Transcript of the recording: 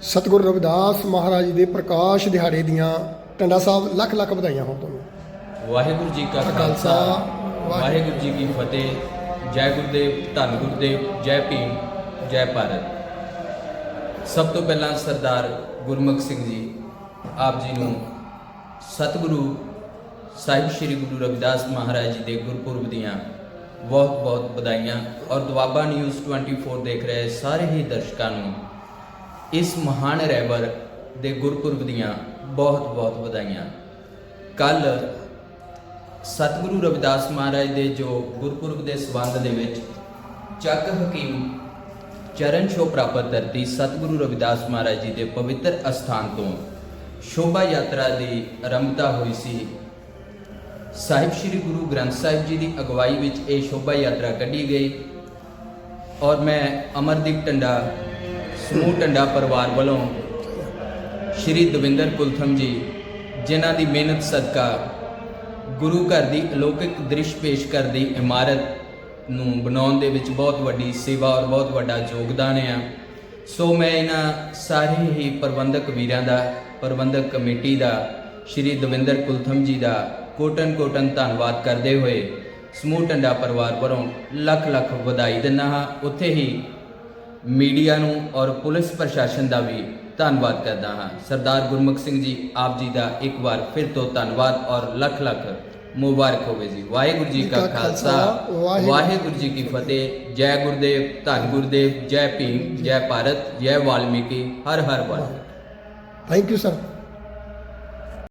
ਸਤਿਗੁਰੂ ਰਵਿਦਾਸ ਮਹਾਰਾਜ ਦੇ ਪ੍ਰਕਾਸ਼ ਦਿਹਾੜੇ ਦੀਆਂ ਟੰਡਾ ਸਾਹਿਬ ਲੱਖ ਲੱਖ ਵਧਾਈਆਂ ਹੋਣ ਤੁਹਾਨੂੰ। ਵਾਹਿਗੁਰੂ ਜੀ ਕਾ ਖਾਲਸਾ ਵਾਹਿਗੁਰੂ ਜੀ ਕੀ ਫਤਿਹ। ਜੈ ਗੁਰਦੇਵ ਧੰਨ ਗੁਰਦੇਵ ਜੈ ਭੀਮ ਜੈ ਭਾਰਤ। ਸਭ ਤੋਂ ਪਹਿਲਾਂ ਸਰਦਾਰ ਗੁਰਮੁਖ ਸਿੰਘ ਜੀ ਆਪ ਜੀ ਨੂੰ ਸਤਿਗੁਰੂ ਸਾਹਿਬ ਸ੍ਰੀ ਗੁਰੂ ਰਵਿਦਾਸ ਮਹਾਰਾਜ ਜੀ ਦੇ ਗੁਰਪੁਰਬ ਦੀਆਂ ਬਹੁਤ ਬਹੁਤ ਵਧਾਈਆਂ ਔਰ ਦੁਆਬਾ ਨਿਊਜ਼ 24 ਦੇਖ ਰਹੇ ਸਾਰੇ ਹੀ ਦਰਸ਼ਕਾਂ ਨੂੰ ਇਸ ਮਹਾਨ ਰਹਿਬਰ ਦੇ ਗੁਰਪੁਰਬ ਦੀਆਂ ਬਹੁਤ ਬਹੁਤ ਵਧਾਈਆਂ। ਕੱਲ ਸਤਿਗੁਰੂ ਰਵਿਦਾਸ ਮਹਾਰਾਜ ਦੇ ਜੋ ਗੁਰਪੁਰਬ ਦੇ ਸਬੰਧ ਦੇ ਵਿੱਚ ਚੱਕ ਹਕੀਮ ਚਰਨ ਛੋਹ ਪ੍ਰਾਪਤ ਧਰਤੀ ਸਤਿਗੁਰੂ ਰਵਿਦਾਸ ਮਹਾਰਾਜ ਜੀ ਦੇ ਪਵਿੱਤਰ ਅਸਥਾਨ ਤੋਂ ਸ਼ੋਭਾ ਯਾਤਰਾ ਦੀ ਆਰੰਭਤਾ ਹੋਈ ਸੀ। ਸਾਹਿਬ ਸ੍ਰੀ ਗੁਰੂ ਗ੍ਰੰਥ ਸਾਹਿਬ ਜੀ ਦੀ ਅਗਵਾਈ ਵਿੱਚ ਇਹ ਸ਼ੋਭਾ ਯਾਤਰਾ ਕੱਢੀ ਗਈ ਔਰ ਮੈਂ ਅਮਰਦੀਪ ਟੰਡਾ ਸਮੂਹ ਟੰਡਾ ਪਰਿਵਾਰ ਵੱਲੋਂ ਸ਼੍ਰੀ ਦਵਿੰਦਰ ਕੁਲਥਮ ਜੀ, ਜਿਨ੍ਹਾਂ ਦੀ ਮਿਹਨਤ ਸਦਕਾ ਗੁਰੂ ਘਰ ਦੀ ਅਲੌਕਿਕ ਦ੍ਰਿਸ਼ ਪੇਸ਼ ਕਰਦੀ ਇਮਾਰਤ ਨੂੰ ਬਣਾਉਣ ਦੇ ਵਿੱਚ ਬਹੁਤ ਵੱਡੀ ਸੇਵਾ ਔਰ ਬਹੁਤ ਵੱਡਾ ਯੋਗਦਾਨ ਹੈ ਸੋ ਮੈਂ ਇਹਨਾਂ ਸਾਰੇ ਹੀ ਪ੍ਰਬੰਧਕ ਵੀਰਾਂ ਦਾ, ਪ੍ਰਬੰਧਕ ਕਮੇਟੀ ਦਾ, ਸ਼੍ਰੀ ਦਵਿੰਦਰ ਕੁਲਥਮ ਜੀ ਦਾ ਕੋਟਨ ਕੋਟਨ ਧੰਨਵਾਦ ਕਰਦੇ ਹੋਏ ਸਮੂਹ ਟੰਡਾ ਪਰਿਵਾਰ ਵੱਲੋਂ ਲੱਖ ਲੱਖ ਵਧਾਈ ਦਿੰਦਾ ਹਾਂ। ਉੱਥੇ ਹੀ ਮੀਡੀਆ ਨੂੰ ਔਰ ਪੁਲਿਸ ਪ੍ਰਸ਼ਾਸਨ ਦਾ ਵੀ ਧੰਨਵਾਦ ਕਰਦਾ ਹਾਂ। ਸਰਦਾਰ ਗੁਰਮੁਖ ਸਿੰਘ ਜੀ ਆਪ ਜੀ ਦਾ ਇੱਕ ਵਾਰ ਫਿਰ ਤੋਂ ਧੰਨਵਾਦ ਔਰ ਲੱਖ ਲੱਖ ਮੁਬਾਰਕ ਹੋਵੇ ਜੀ। ਵਾਹਿਗੁਰੂ ਜੀ ਕਾ ਖਾਲਸਾ ਵਾਹਿਗੁਰੂ ਜੀ ਕੀ ਫਤਿਹ। ਜੈ ਗੁਰਦੇਵ ਧੰਨ ਗੁਰਦੇਵ ਜੈ ਭੀਮ ਜੈ ਭਾਰਤ ਜੈ ਵਾਲਮੀਕੀ ਹਰ ਹਰ ਵਾਲਮੀਕੀ ਥੈਂਕ ਯੂ ਸਰ